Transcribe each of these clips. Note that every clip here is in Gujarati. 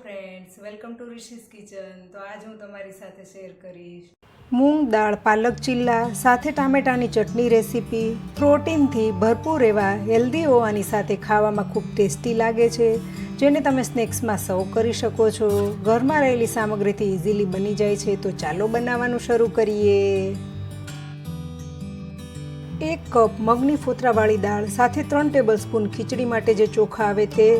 Friends welcome to Rishi's kitchen તો આજ હું તમારી સાથે શેર કરીશ. મૂંગ દાળ, પાલક ચીલ્લા, સાથે ટામેટાની ચટણી રેસીપી પ્રોટીનથી ભરપૂર એવા હેલ્ધી હોવાની સાથે ખાવામાં ખૂબ ટેસ્ટી લાગે છે, જેને તમે સ્નેક્સમાં સર્વ કરી શકો છો. ઘરમાં રહેલી સામગ્રીથી ઇઝીલી બની જાય છે, તો ચાલો બનાવવાનું શરૂ કરીએ. એક કપ મગની ફોતરાવાળી દાળ, સાથે ત્રણ ટેબલ સ્પૂન ખીચડી માટે જે ચોખા આવે તે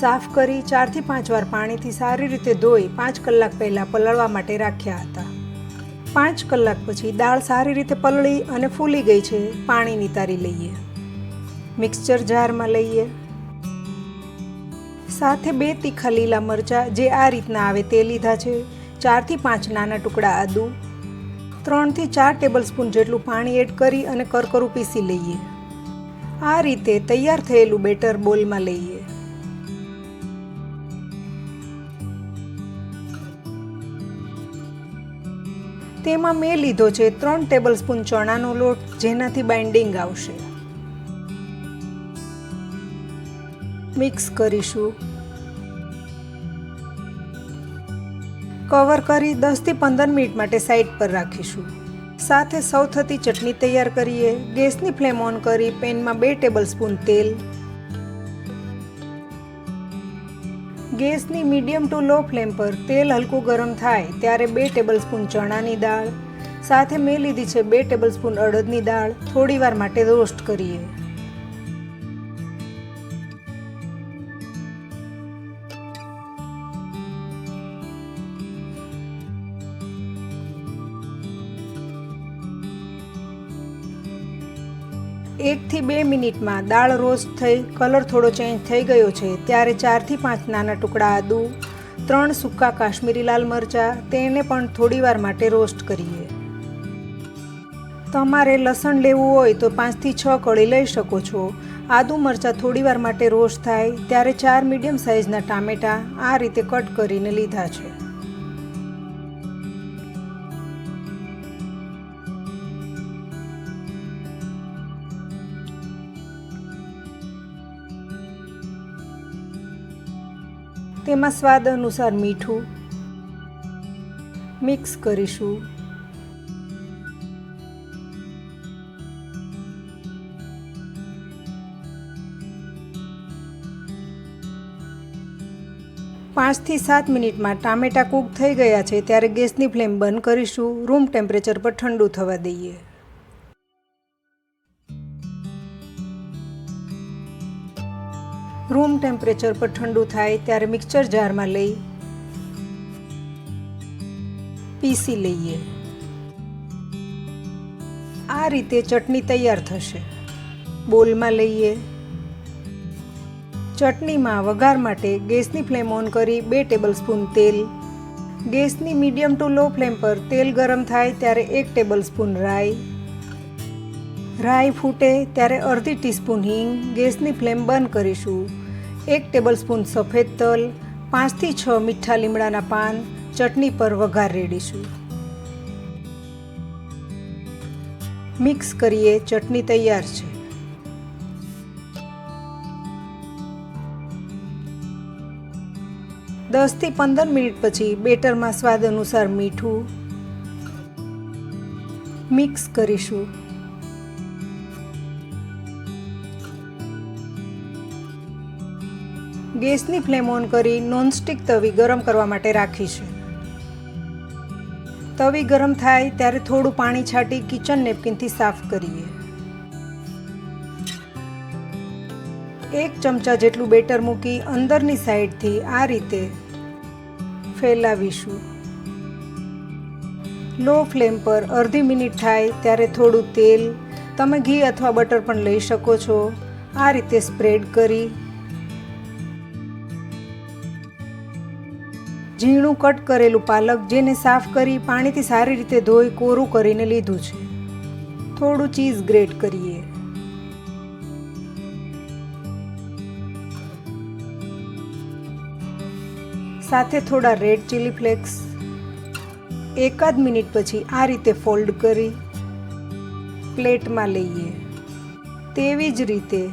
સાફ કરી ચારથી પાંચ વાર પાણીથી સારી રીતે ધોઈ પાંચ કલાક પહેલાં પલળવા માટે રાખ્યા હતા. પાંચ કલાક પછી દાળ સારી રીતે પલળી અને ફૂલી ગઈ છે. પાણી નિતારી લઈએ. મિક્સચર જારમાં લઈએ. સાથે બે તીખા લીલા મરચાં જે આ રીતના આવે તે લીધા છે. ચારથી પાંચ નાના ટુકડા આદુ. ત્રણથી ચાર ટેબલ સ્પૂન જેટલું પાણી એડ કરી અને કરકરું પીસી લઈએ. આ રીતે તૈયાર થયેલું બેટર બોલમાં લઈએ. તેમાં મેં લીધો છે ત્રણ ટેબલ સ્પૂન ચણાનો લોટ, જેનાથી બાઇન્ડિંગ આવશે. મિક્સ કરીશું. કવર કરી દસથી પંદર મિનિટ માટે સાઈડ પર રાખીશું. સાથે સૌ થતી ચટણી તૈયાર કરીએ. ગેસની ફ્લેમ ઓન કરી પેનમાં બે ટેબલ સ્પૂન તેલ ગેસની મીડિયમ ટુ લો ફ્લેમ પર તેલ હલકું ગરમ થાય ત્યારે બે ટેબલ સ્પૂન ચણાની દાળ, સાથે મેં લીધી છે બે ટેબલ સ્પૂન અડદની દાળ, થોડીવાર માટે રોસ્ટ કરીએ. એકથી બે મિનિટમાં દાળ રોસ્ટ થઈ, કલર થોડો ચેન્જ થઈ ગયો છે. ત્યારે ચારથી પાંચ નાના ટુકડા આદુ, ત્રણ સૂકા કાશ્મીરી લાલ મરચાં, તેને પણ થોડીવાર માટે રોસ્ટ કરીએ. તમારે લસણ લેવું હોય તો પાંચથી છ કળી લઈ શકો છો. આદુ મરચાં થોડીવાર માટે રોસ્ટ થાય, ત્યારે ચાર મીડિયમ સાઇઝના ટામેટાં આ રીતે કટ કરીને લીધા છે. તેમાં સ્વાદ અનુસાર મીઠું મિક્સ કરીશું. પાંચથી સાત મિનિટમાં ટામેટાં કૂક થઈ ગયા છે, ત્યારે ગેસની ફ્લેમ બંધ કરીશું. રૂમ ટેમ્પરેચર પર ઠંડુ થવા દઈએ. રૂમ ટેમ્પરેચર પર ઠંડુ થાય ત્યારે મિક્સર જારમાં લઈ પીસી લઈએ. આ રીતે ચટણી તૈયાર થશે. બોલમાં લઈએ. ચટણીમાં વઘાર માટે ગેસની ફ્લેમ ઓન કરી બે ટેબલ સ્પૂન તેલ. ગેસની મીડિયમ ટુ લો ફ્લેમ પર તેલ ગરમ થાય ત્યારે એક ટેબલ સ્પૂન રાઈ. રાઈ ફૂટે ત્યારે અડધી ટીસ્પૂન હિંગ, ગેસની ફ્લેમ બંધ કરીશું. એક ટેબલ સ્પૂન સફેદ તલ, પાંચથી છ મીઠા લીમડાના પાન, ચટણી પર વઘાર રેડીશું. મિક્સ કરીએ, ચટણી તૈયાર છે. દસથી પંદર મિનિટ પછી બેટરમાં સ્વાદ અનુસાર મીઠું મિક્સ કરીશું. ગેસની ફ્લેમ ઓન કરી નોનસ્ટિક તવી ગરમ કરવા માટે રાખી છે. તવી ગરમ થાય ત્યારે થોડું પાણી છાંટી કિચન નેપકિનથી સાફ કરીએ. એક ચમચા જેટલું બેટર મૂકી અંદરની સાઈડથી આ રીતે ફેલાવીશું. લો ફ્લેમ પર અડધી મિનિટ થાય ત્યારે થોડું તેલ, તમે ઘી અથવા બટર પણ લઈ શકો છો. આ રીતે સ્પ્રેડ કરી ઝીણું કટ કરેલું પાલક જેને સાફ કરી પાણીથી સારી રીતે ધોઈ કોરું કરીને લીધું છે. થોડું ચીઝ ગ્રેટ કરીએ. સાથે થોડા રેડ ચીલી ફ્લેક્સ. એકાદ મિનિટ પછી આ રીતે ફોલ્ડ કરી પ્લેટમાં લઈએ. તેવી જ રીતે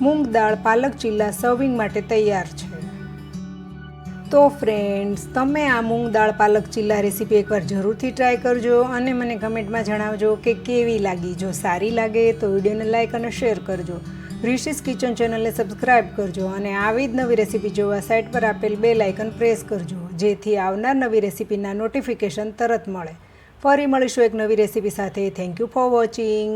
મૂંગ દાળ પાલક ચીલા સર્વિંગ માટે તૈયાર છે. તો ફ્રેન્ડ્સ તમે આ મૂંગ દાળ પાલક ચીલા રેસીપી એકવાર જરૂરથી ટ્રાય કરજો અને મને કમેન્ટમાં જણાવજો કે કેવી લાગી. જો સારી લાગે તો વિડીયોને લાઇક અને શેર કરજો. રિશિસ કિચન ચેનલને સબસ્ક્રાઇબ કરજો અને આવી જ નવી રેસીપી જોવા સાઇટ પર આપેલ બે લાઇકન પ્રેસ કરજો, જેથી આવનાર નવી રેસીપીના નોટિફિકેશન તરત મળે. ફરી મળીશું એક નવી રેસીપી સાથે. Thank you for watching